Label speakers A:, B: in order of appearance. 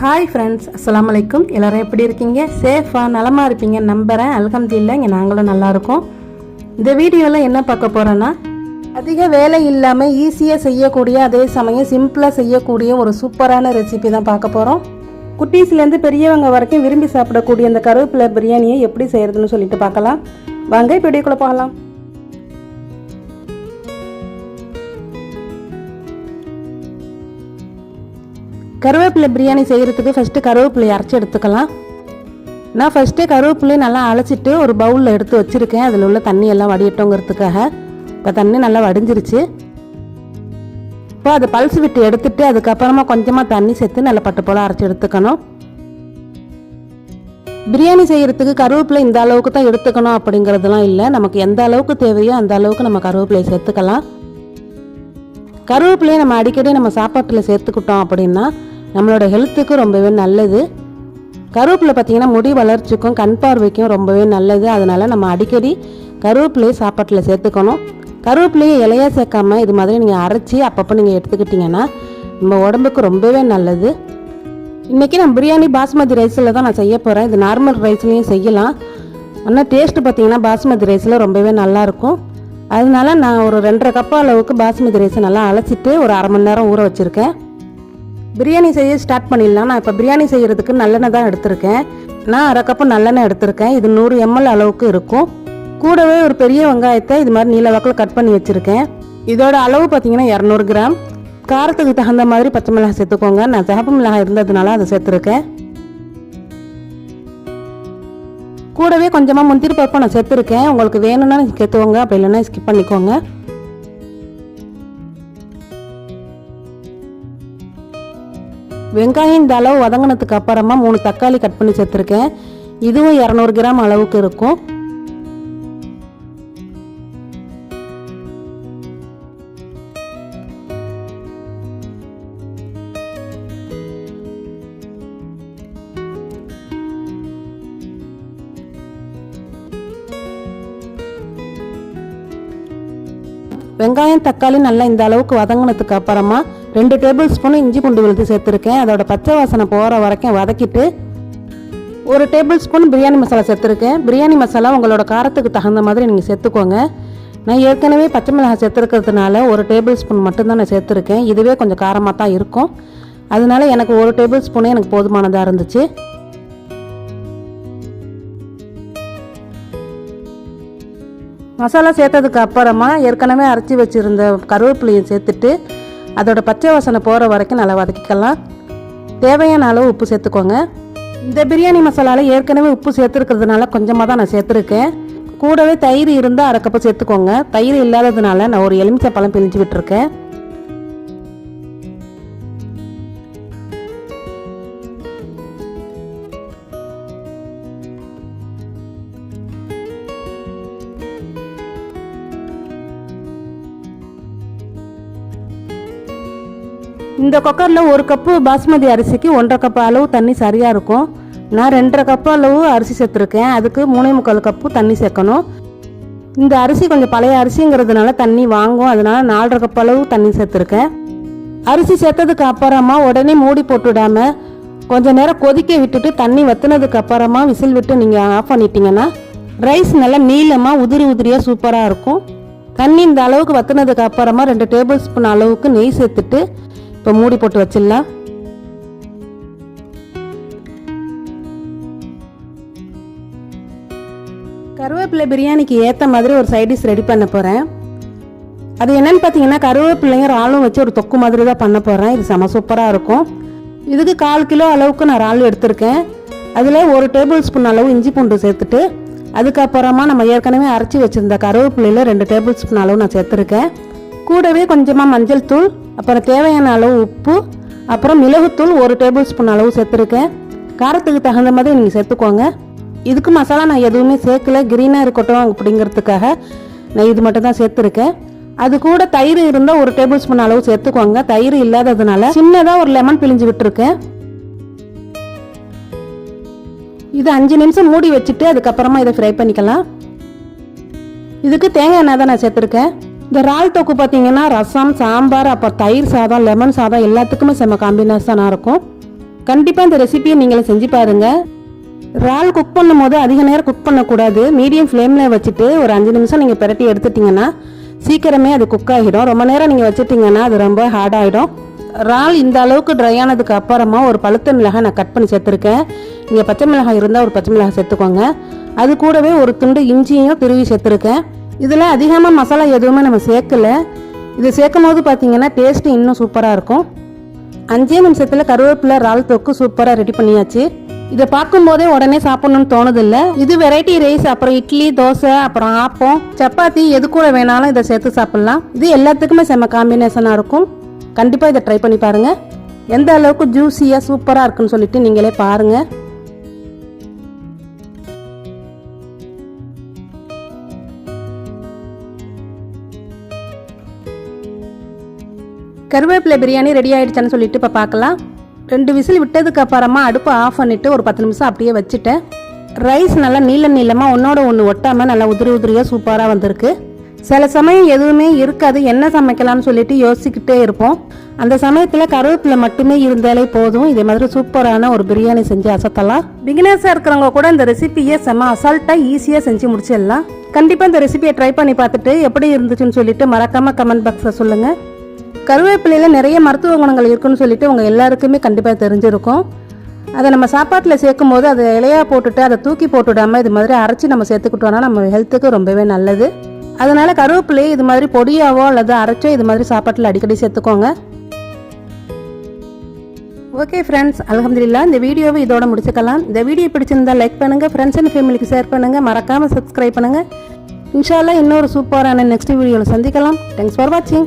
A: Hi friends அஸ்லாம் அலைக்கும் எல்லோரும் எப்படி இருக்கீங்க? சேஃபாக நலமாக இருப்பீங்க நம்புகிறேன் அல்ஹம்துலில்லாஹ் இங்கே நாங்களும் நல்லாயிருக்கோம் இந்த வீடியோவில் என்ன பார்க்க போகிறோன்னா அதிக வேலை இல்லாமல் ஈஸியாக செய்யக்கூடிய அதே சமயம் சிம்பிளாக செய்யக்கூடிய ஒரு சூப்பரான ரெசிபி தான் பார்க்க போகிறோம் குட்டீஸ்லேருந்து பெரியவங்க வரைக்கும் விரும்பி சாப்பிடக்கூடிய இந்த கருவேப்பிலை பிரியாணியை எப்படி செய்கிறதுன்னு சொல்லிட்டு பார்க்கலாம். வாங்க இப்போ வீடியோக்குள்ளே போகலாம். கருவேப்பிலை பிரியாணி செய்கிறதுக்கு ஃபஸ்ட்டு கருவேப்பிலை அரைச்சி எடுத்துக்கலாம். நான் ஃபஸ்ட்டு கருவேப்பிலையை நல்லா அழைச்சிட்டு ஒரு பவுலில் எடுத்து வச்சுருக்கேன். அதில் உள்ள தண்ணி எல்லாம் வடியட்டோங்கிறதுக்காக. இப்போ தண்ணி நல்லா வடிஞ்சிருச்சு. இப்போ அதை பல்ஸ் விட்டு எடுத்துட்டு அதுக்கப்புறமா கொஞ்சமாக தண்ணி சேர்த்து நல்லா பட்டு போல் அரைச்சி எடுத்துக்கணும். பிரியாணி செய்கிறதுக்கு கருவேப்பிலை இந்த அளவுக்கு தான் எடுத்துக்கணும் அப்படிங்கிறதுலாம் இல்லை. நமக்கு எந்த அளவுக்கு தேவையோ அந்த அளவுக்கு நம்ம கருவேப்பிலையை சேர்த்துக்கலாம். கருவேப்பிலையை நம்ம அடிக்கடி நம்ம சாப்பாட்டில் சேர்த்துக்கிட்டோம் அப்படின்னா நம்மளோட ஹெல்த்துக்கு ரொம்பவே நல்லது. கருவேப்பிலை பார்த்திங்கன்னா முடி வளர்ச்சிக்கும் கண் பார்வைக்கும் ரொம்பவே நல்லது. அதனால் நம்ம அடிக்கடி கருவேப்பிலையை சாப்பாட்டில் சேர்த்துக்கணும். கருவேப்பிலையை இலையாக சேர்க்காம இது மாதிரி நீங்கள் அரைச்சி அப்பப்போ நீங்கள் எடுத்துக்கிட்டிங்கன்னா நம்ம உடம்புக்கு ரொம்பவே நல்லது. இன்றைக்கி நான் பிரியாணி பாஸ்மதி ரைஸில் தான் நான் செய்ய போகிறேன் இது நார்மல் ரைஸ்லேயும் செய்யலாம். ஆனால் டேஸ்ட்டு பார்த்தீங்கன்னா பாஸ்மதி ரைஸில் ரொம்பவே நல்லாயிருக்கும் அதனால நான் ஒரு ரெண்டரை கப்பு அளவுக்கு பாஸ்மதி ரைஸை நல்லா அலசிட்டு ஒரு அரை மணி நேரம் ஊற வச்சுருக்கேன். பிரியாணி செய்ய ஸ்டார்ட் பண்ணிடலாம். நான் இப்போ பிரியாணி செய்கிறதுக்கு நல்லெண்ணெய் தான் எடுத்திருக்கேன். நான் அரை கப்பு நல்லெண்ணெய் எடுத்திருக்கேன். இது நூறு எம்எல் அளவுக்கு இருக்கும். கூடவே ஒரு பெரிய வெங்காயத்தை இது மாதிரி நீல வாக்கில் கட் பண்ணி வச்சுருக்கேன். இதோட அளவு பார்த்தீங்கன்னா இரநூறு கிராம். காரத்துக்கு தகுந்த மாதிரி பச்சை மிளகாய் சேர்த்துக்கோங்க. நான் சிகப்பு மிளகாய் இருந்ததுனால அதை சேர்த்துருக்கேன். கூடவே கொஞ்சமாக முந்திரி பருப்பை நான் சேர்த்துருக்கேன். உங்களுக்கு வேணும்னா நீங்கள் சேர்த்துவோங்க அப்படி இல்லைன்னா ஸ்கிப் பண்ணிக்கோங்க. வெங்காயம் இந்த அளவு வதங்கினதுக்கு அப்புறமா மூணு தக்காளி கட் பண்ணி சேர்த்துருக்கேன். இதுவும் இரநூறு கிராம் அளவுக்கு இருக்கும். வெங்காயம் தக்காளி நல்லா இந்த அளவுக்கு வதங்கினதுக்கு அப்புறமா ரெண்டு டேபிள் ஸ்பூன் இஞ்சி பூண்டு விழுத்து சேர்த்துருக்கேன். அதோட பச்சை வாசனை போகிற வரைக்கும் வதக்கிட்டு ஒரு டேபிள் ஸ்பூன் பிரியாணி மசாலா சேர்த்துருக்கேன். பிரியாணி மசாலா உங்களோட காரத்துக்கு தகுந்த மாதிரி நீங்கள் சேர்த்துக்கோங்க. நான் ஏற்கனவே பச்சை மிளகாய் சேர்த்துருக்கிறதுனால ஒரு டேபிள் ஸ்பூன் மட்டும்தான் நான் சேர்த்துருக்கேன். இதுவே கொஞ்சம் காரமாக தான் இருக்கும். அதனால எனக்கு ஒரு டேபிள் ஸ்பூனே எனக்கு போதுமானதாக இருந்துச்சு. மசாலா சேர்த்ததுக்கு அப்புறமா ஏற்கனவே அரைச்சி வச்சுருந்த கருவேப்பிலையும் சேர்த்துட்டு அதோட பச்சை வாசனை போகிற வரைக்கும் நல்லா வதக்கிக்கலாம். தேவையான அளவு உப்பு சேர்த்துக்கோங்க. இந்த பிரியாணி மசாலாவில் ஏற்கனவே உப்பு சேர்த்துருக்கிறதுனால கொஞ்சமாக தான் நான் சேர்த்துருக்கேன். கூடவே தயிர் இருந்தால் அரை கப்பு சேர்த்துக்கோங்க. தயிர் இல்லாததுனால நான் ஒரு எலுமிச்சை பழம் பிழிஞ்சு விட்டுருக்கேன். இந்த குக்கரில் ஒரு கப்பு பாஸ்மதி அரிசிக்கு ஒன்றரை கப்பு அளவு தண்ணி சரியாக இருக்கும். நான் ரெண்டரை கப்பு அளவு அரிசி சேர்த்துருக்கேன். அதுக்கு மூணே முக்கால் கப்பு தண்ணி சேர்க்கணும். இந்த அரிசி கொஞ்சம் பழைய அரிசிங்கிறதுனால தண்ணி வாங்கும். அதனால நாலரை கப்பு அளவு தண்ணி சேர்த்துருக்கேன். அரிசி சேர்த்ததுக்கு அப்புறமா உடனே மூடி போட்டுவிடாமல் கொஞ்சம் நேரம் கொதிக்க விட்டுட்டு தண்ணி வத்துனதுக்கு அப்புறமா விசில் விட்டு நீங்கள் ஆஃப் பண்ணிட்டீங்கன்னா ரைஸ் நல்லா நீளமாக உதிரி உதிரியாக சூப்பராக இருக்கும். தண்ணி இந்த அளவுக்கு வத்துனதுக்கு அப்புறமா ரெண்டு டேபிள் ஸ்பூன் அளவுக்கு நெய் சேர்த்துட்டு இப்போ மூடி போட்டு வச்சிடலாம். கருவேப்பிலை பிரியாணிக்கு ஏற்ற மாதிரி ஒரு சைடிஷ் ரெடி பண்ண போகிறேன் அது என்னன்னு பார்த்தீங்கன்னா கருவேப்பிள்ளைங்க இறாலும் வச்சு ஒரு தொக்கு மாதிரி தான் பண்ண போகிறேன் இது செம சூப்பராக இருக்கும். இதுக்கு கால் கிலோ அளவுக்கு நான் இறால் எடுத்திருக்கேன். அதில் ஒரு டேபிள் ஸ்பூன் அளவு இஞ்சி பூண்டு சேர்த்துட்டு அதுக்கப்புறமா நம்ம ஏற்கனவே அரைச்சி வச்சுருந்த கருவேப்பிலையில் ரெண்டு டேபிள் ஸ்பூன் அளவு நான் சேர்த்துருக்கேன். கூடவே கொஞ்சமாக மஞ்சள் தூள் அப்புறம் தேவையான அளவு உப்பு அப்புறம் மிளகுத்தூள் ஒரு டேபிள் ஸ்பூன் அளவு சேர்த்துருக்கேன். காரத்துக்கு தகுந்த மாதிரி நீங்கள் சேர்த்துக்கோங்க. இதுக்கு மசாலா நான் எதுவுமே சேர்க்கல. க்ரீனாக இருக்கட்டும் அப்படிங்கிறதுக்காக நான் இது மட்டும் தான் சேர்த்துருக்கேன். அது கூட தயிர் இருந்தால் ஒரு டேபிள் ஸ்பூன் அளவு சேர்த்துக்கோங்க. தயிர் இல்லாததுனால சின்னதாக ஒரு லெமன் பிழிஞ்சு விட்டுருக்கேன். இது அஞ்சு நிமிஷம் மூடி வச்சுட்டு அதுக்கப்புறமா இதை ஃப்ரை பண்ணிக்கலாம். இதுக்கு தேங்காய் எண்ணெய் தான் நான் சேர்த்துருக்கேன். இந்த இறால் தொக்கு பார்த்தீங்கன்னா ரசம் சாம்பார் அப்புறம் தயிர் சாதம் லெமன் சாதம் எல்லாத்துக்குமே செம்ம காம்பினேஷனாக இருக்கும். கண்டிப்பாக இந்த ரெசிபியை நீங்களும் செஞ்சு பாருங்கள் இறால் குக் பண்ணும்போது அதிக நேரம் குக் பண்ணக்கூடாது. மீடியம் ஃப்ளேமில் வச்சுட்டு ஒரு அஞ்சு நிமிஷம் நீங்கள் பிரட்டி எடுத்துட்டிங்கன்னா சீக்கிரமே அது குக் ஆகிடும். ரொம்ப நேரம் நீங்கள் வச்சுட்டிங்கன்னா அது ரொம்ப ஹார்ட் ஆகிடும். இறால் இந்த அளவுக்கு ட்ரை ஆனதுக்கு அப்புறமா ஒரு பழுத்த மிளகாய் நான் கட் பண்ணி சேர்த்துருக்கேன். நீங்கள் பச்சை மிளகாய் இருந்தால் ஒரு பச்சை மிளகாய் சேர்த்துக்கோங்க. அது கூடவே ஒரு துண்டு இஞ்சியும் திருவி சேர்த்துருக்கேன். இதில் அதிகமாக மசாலா எதுவுமே நம்ம சேர்க்கல. இது சேர்க்கும் போது பார்த்தீங்கன்னா டேஸ்ட்டு இன்னும் சூப்பராக இருக்கும். அஞ்சே நிமிஷத்தில் கருவேப்பிலை இறால் தொக்கு சூப்பராக ரெடி பண்ணியாச்சு. இதை பார்க்கும்போதே உடனே சாப்பிடணும்னு தோணுதில்ல. இது வெரைட்டி ரைஸ் அப்புறம் இட்லி தோசை அப்புறம் ஆப்பம் சப்பாத்தி எது கூட வேணாலும் இதை சேர்த்து சாப்பிட்லாம். இது எல்லாத்துக்குமே செம்ம காம்பினேஷனாக இருக்கும். கண்டிப்பாக இதை ட்ரை பண்ணி பாருங்கள் எந்த அளவுக்கு ஜூஸியாக சூப்பராக இருக்குன்னு சொல்லிட்டு நீங்களே பாருங்கள் கருவேப்பிலை பிரியாணி ரெடி ஆகிடுச்சான்னு சொல்லிட்டு இப்போ பார்க்கலாம் ரெண்டு விசில் விட்டதுக்கு அப்புறமா அடுப்பை ஆஃப் பண்ணிவிட்டு ஒரு பத்து நிமிஷம் அப்படியே வச்சுட்டேன். ரைஸ் நல்லா நீள நீளமாக ஒன்றோட ஒன்று ஒட்டாமல் நல்லா உதிரி உதிரியாக சூப்பராக வந்திருக்கு. சில சமயம் எதுவுமே இருக்காது என்ன சமைக்கலாம்னு சொல்லிட்டு யோசிச்சுக்கிட்டே இருப்போம். அந்த சமயத்தில் கருவேப்பிலை மட்டுமே இருந்தாலே போதும். இதே மாதிரி சூப்பரான ஒரு பிரியாணி செஞ்சு அசத்தலாம். பிகினர்ஸாக இருக்கிறவங்க கூட இந்த ரெசிபியை செம்ம அசால்ட்டாக ஈஸியாக செஞ்சு முடிச்சிடலாம். கண்டிப்பாக இந்த ரெசிபியை ட்ரை பண்ணி பார்த்துட்டு எப்படி இருந்துச்சுன்னு சொல்லிட்டு மறக்காமல் கமெண்ட் பாக்ஸில் சொல்லுங்கள் கருவேப்பிலையில் நிறைய மருத்துவ குணங்கள் இருக்குன்னு சொல்லிட்டு உங்கள் எல்லாருக்குமே கண்டிப்பாக தெரிஞ்சிருக்கும். அதை நம்ம சாப்பாட்டில் சேர்க்கும் போது அதை இலையாக போட்டுட்டு அதை தூக்கி போட்டுடாமல் இது மாதிரி அரைச்சி நம்ம சேர்த்துக்கிட்டோம்னா நம்ம ஹெல்த்துக்கு ரொம்பவே நல்லது. அதனால் கருவேப்பிலையை இது மாதிரி பொடியாவோ அல்லது அரைச்சோ இது மாதிரி சாப்பாட்டில் அடிக்கடி சேர்த்துக்கோங்க. ஓகே ஃப்ரெண்ட்ஸ் அலமதுல்லா இந்த வீடியோவை இதோட முடிச்சுக்கலாம். இந்த வீடியோ பிடிச்சிருந்தா லைக் பண்ணுங்கள் ஃப்ரெண்ட்ஸ் அண்ட் ஃபேமிலிக்கு ஷேர் பண்ணுங்கள் மறக்காமல் சப்ஸ்கிரைப் பண்ணுங்கள் இன்ஷால்லா இன்னொரு சூப்பரான நெக்ஸ்ட் வீடியோவில் சந்திக்கலாம். தேங்க்ஸ் ஃபார் வாட்சிங்